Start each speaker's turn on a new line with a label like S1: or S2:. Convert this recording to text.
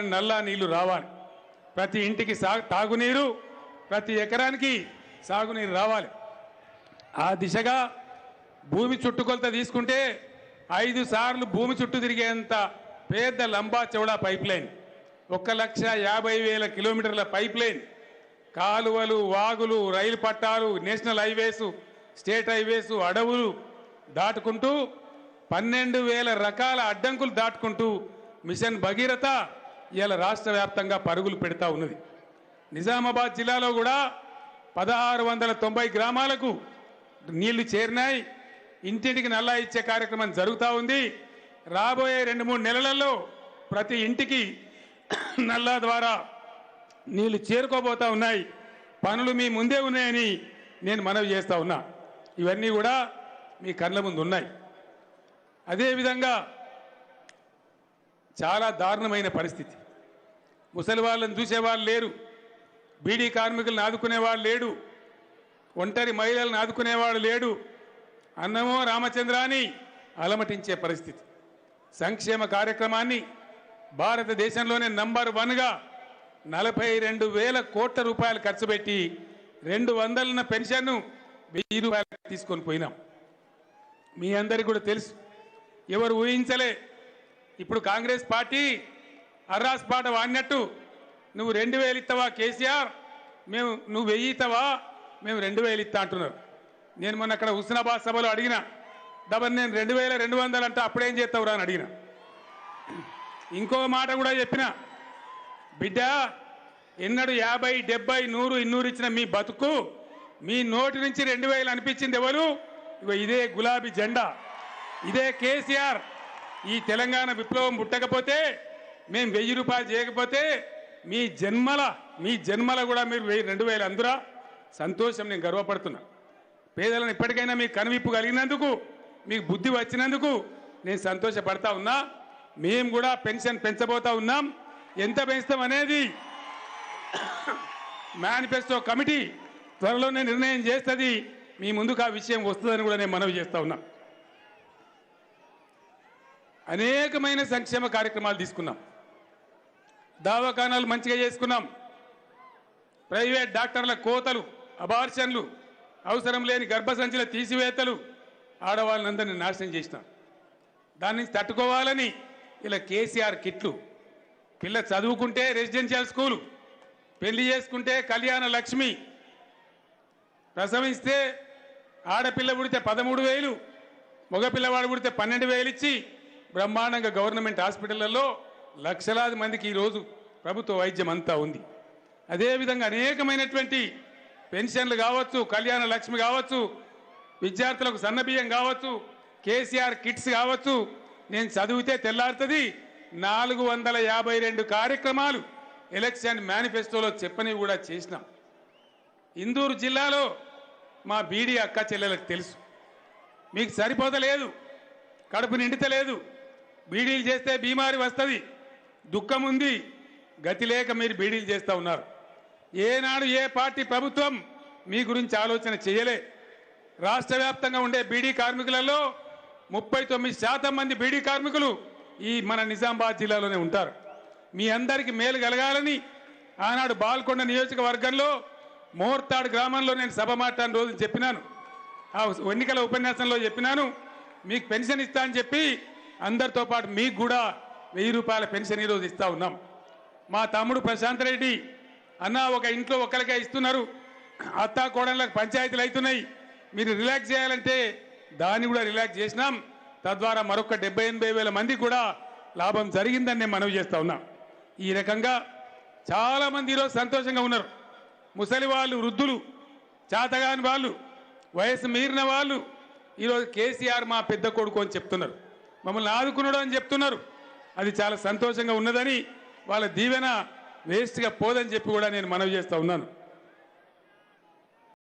S1: తెల్లారి నల్లా నీళ్ళు రావాలి. ప్రతి ఇంటికి సాగు తాగునీరు ప్రతి ఎకరానికి సాగునీరు రావాలి. ఆ దిశగా భూమి చుట్టుకొలత తీసుకుంటే ఐదు సార్లు భూమి చుట్టూ తిరిగేంత పెద్ద లంబా చౌడా పైప్ లైన్ ఒక లక్ష యాభై వేల కిలోమీటర్ల పైప్ లైన్ కాలువలు వాగులు రైలు పట్టాలు నేషనల్ హైవేసు స్టేట్ హైవేసు అడవులు దాటుకుంటూ పన్నెండు వేల రకాల అడ్డంకులు దాటుకుంటూ మిషన్ భగీరథ ఇవాళ రాష్ట్ర వ్యాప్తంగా పరుగులు పెడతా ఉన్నది. నిజామాబాద్ జిల్లాలో కూడా పదహారు వందల తొంభై గ్రామాలకు నీళ్ళు చేరినాయి. ఇంటింటికి నల్లా ఇచ్చే కార్యక్రమం జరుగుతూ ఉంది. రాబోయే రెండు మూడు నెలలలో ప్రతి ఇంటికి నల్లా ద్వారా నీళ్ళు చేరుకోబోతా ఉన్నాయి. పనులు మీ ముందే ఉన్నాయని నేను మనవి చేస్తూ ఉన్నా. ఇవన్నీ కూడా మీ కళ్ళ ముందు ఉన్నాయి. అదేవిధంగా చాలా దారుణమైన పరిస్థితి. ముసలి వాళ్ళని చూసేవాళ్ళు లేరు. బీడీ కార్మికులను ఆదుకునేవాడు లేడు. ఒంటరి మహిళలను ఆదుకునేవాడు లేడు. అన్నమో రామచంద్రాని అలమటించే పరిస్థితి. సంక్షేమ కార్యక్రమాన్ని భారతదేశంలోనే నంబర్ వన్గా నలభై రెండు వేల కోట్ల రూపాయలు ఖర్చు పెట్టి రెండు వందలన్న పెన్షన్ను వెయ్యి రూపాయలు తీసుకొని పోయినాం. మీ అందరికీ కూడా తెలుసు. ఎవరు ఊహించలే ఇప్పుడు కాంగ్రెస్ పార్టీ అర్రాస్ పాట వాడినట్టు. నువ్వు రెండు వేలు ఇస్తావా కేసీఆర్? మేము నువ్వు వెయ్యి ఇస్తావా మేము రెండు వేలు ఇస్తా అంటున్నారు. నేను మొన్న అక్కడ హుస్నాబాద్ సభలో అడిగిన డబల్ నేను రెండు వేల రెండు వందలు అంటే అప్పుడేం చేస్తావురా అని అడిగిన. ఇంకో మాట కూడా చెప్పిన బిడ్డ ఎన్నడు యాభై డెబ్బై నూరు ఇన్నూరు ఇచ్చిన మీ బతుకు మీ నోటి నుంచి రెండు వేలు అనిపించింది ఎవరు? ఇదే గులాబీ జెండా. ఇదే కేసీఆర్. ఈ తెలంగాణ విప్లవం పుట్టకపోతే మేము వెయ్యి రూపాయలు చేయకపోతే మీ జన్మల మీ జన్మల కూడా మీరు వెయ్యి రెండు వేలు అందురా. సంతోషం నేను గర్వపడుతున్నా. పేదలను ఇప్పటికైనా మీకు కనువిప్పు కలిగినందుకు మీకు బుద్ధి వచ్చినందుకు నేను సంతోషపడతా ఉన్నా. మేము కూడా పెన్షన్ పెంచబోతా ఉన్నాం. ఎంత పెంచుతాం అనేది మేనిఫెస్టో కమిటీ త్వరలోనే నిర్ణయం చేస్తుంది. మీ ముందుకు ఆ విషయం వస్తుందని కూడా నేను మనవి చేస్తా ఉన్నా. అనేకమైన సంక్షేమ కార్యక్రమాలు తీసుకున్నాం. దవాఖానాలు మంచిగా చేసుకున్నాం. ప్రైవేట్ డాక్టర్ల కోతలు అబార్షన్లు అవసరం లేని గర్భసంచుల తీసివేతలు ఆడవాళ్ళందరినీ నాశనం చేసినాం. దాని నుంచి తట్టుకోవాలని ఇలా కేసీఆర్ కిట్లు. పిల్ల చదువుకుంటే రెసిడెన్షియల్ స్కూలు పెళ్ళి చేసుకుంటే కళ్యాణ లక్ష్మి ప్రసవిస్తే ఆడపిల్ల పుడితే పదమూడు వేలు మగపిల్లవాడు పుడితే పన్నెండు వేలు ఇచ్చి బ్రహ్మాండంగా గవర్నమెంట్ హాస్పిటళ్ళలో లక్షలాది మందికి ఈరోజు ప్రభుత్వ వైద్యం అంతా ఉంది. అదేవిధంగా అనేకమైనటువంటి పెన్షన్లు కావచ్చు కళ్యాణ లక్ష్మి కావచ్చు విద్యార్థులకు సన్నబియ్యం కావచ్చు కేసీఆర్ కిట్స్ కావచ్చు నేను చదివితే తెల్లారుతుంది నాలుగు వందల యాభై రెండు కార్యక్రమాలు ఎలక్షన్ మేనిఫెస్టోలో చెప్పని కూడా చేసినాం. ఇందూరు జిల్లాలో మా బీడీ అక్క చెల్లెలకు తెలుసు. మీకు సరిపోతలేదు కడుపు నిండితలేదు బీడీలు చేస్తే బీమారి వస్తుంది. దుఃఖం ఉంది గతి లేక మీరు బీడీలు చేస్తూ ఉన్నారు. ఏనాడు ఏ పార్టీ ప్రభుత్వం మీ గురించి ఆలోచన చేయలే. రాష్ట్ర వ్యాప్తంగా ఉండే బీడీ కార్మికులలో ముప్పై తొమ్మిది శాతం మంది బీడీ కార్మికులు ఈ మన నిజామాబాద్ జిల్లాలోనే ఉంటారు. మీ అందరికీ మేలు కలగాలని ఆనాడు బాల్కొండ నియోజకవర్గంలో మోర్తాడు గ్రామంలో నేను సభ మాట్లాడిన రోజు చెప్పినాను. ఆ ఎన్నికల ఉపన్యాసంలో చెప్పినాను. మీకు పెన్షన్ ఇస్తా అని చెప్పి అందరితో పాటు మీకు కూడా వెయ్యి రూపాయల పెన్షన్ ఈరోజు ఇస్తా ఉన్నాం. మా తమ్ముడు ప్రశాంత్ రెడ్డి అన్న ఒక ఇంట్లో ఒకరికే ఇస్తున్నారు. అత్తా కోడళ్ళకి పంచాయతీలు అవుతున్నాయి. మీరు రిలాక్స్ చేయాలంటే దాన్ని కూడా రిలాక్స్ చేసినాం. తద్వారా మరొక డెబ్బై ఎనభై వేల మంది కూడా లాభం జరిగిందని నేను మనవి చేస్తా ఉన్నా. ఈ రకంగా చాలామంది ఈరోజు సంతోషంగా ఉన్నారు. ముసలి వాళ్ళు వృద్ధులు చేతగాని వాళ్ళు వయసు మీరిన వాళ్ళు ఈరోజు కేసీఆర్ మా పెద్ద కొడుకు అని చెప్తున్నారు. మమ్మల్ని ఆదుకున్నాడు అని చెప్తున్నారు. అది చాలా సంతోషంగా ఉన్నదని వాళ్ళ దీవెన వేస్ట్గా పోదని చెప్పి కూడా నేను మనవి చేస్తూ ఉన్నాను.